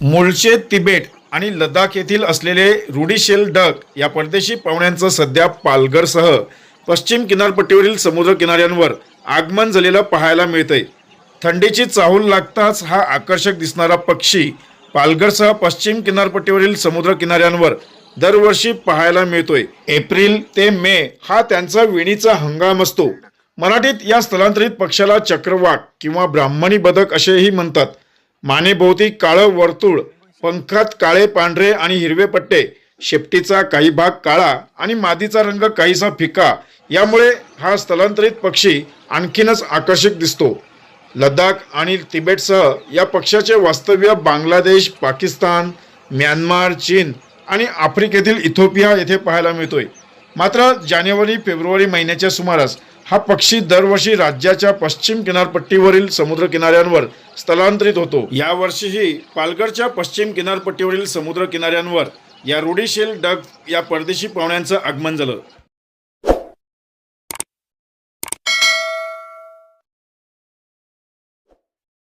मूळचे तिबेट आणि लडाख येथील असलेले रुडीशेल डक या परदेशी पाहुण्यांचं सध्या पालघरसह पश्चिम किनारपट्टीवरील समुद्र किनाऱ्यांवर आगमन झालेलं पाहायला मिळतंय. थंडीची चाहूल लागताच हा आकर्षक दिसणारा पक्षी पालघरसह पश्चिम किनारपट्टीवरील समुद्र किनाऱ्यांवर दरवर्षी पाहायला मिळतोय. एप्रिल ते मे हा त्यांचा विणीचा हंगाम असतो. मराठीत या स्थलांतरित पक्षाला चक्रवाक किंवा ब्राह्मणी बदक असेही म्हणतात. मानेभोवती काळं वर्तुळ पंखात काळे पांढरे आणि हिरवे पट्टे शेपटीचा काही भाग काळा आणि मादीचा रंग काहीसा फिका. यामुळे हा स्थलांतरित पक्षी आणखीनच आकर्षक दिसतो. लडाख आणि तिबेटसह या पक्षाचे वास्तव्य बांगलादेश पाकिस्तान म्यानमार चीन आणि आफ्रिकेतील इथोपिया येथे पाहायला मिळतोय. मात्र जानेवारी फेब्रुवारी महिन्याच्या सुमारास हा पक्षी दरवर्षी राज्याच्या पश्चिम किनारपट्टीवरील समुद्र किनाऱ्यांवर स्थलांतरित होतो. यावर्षीही पालघरच्या पश्चिम किनारपट्टीवरील समुद्र किनाऱ्यांवर या रुडीशेल डग या परदेशी पाहुण्यांचं आगमन झालं.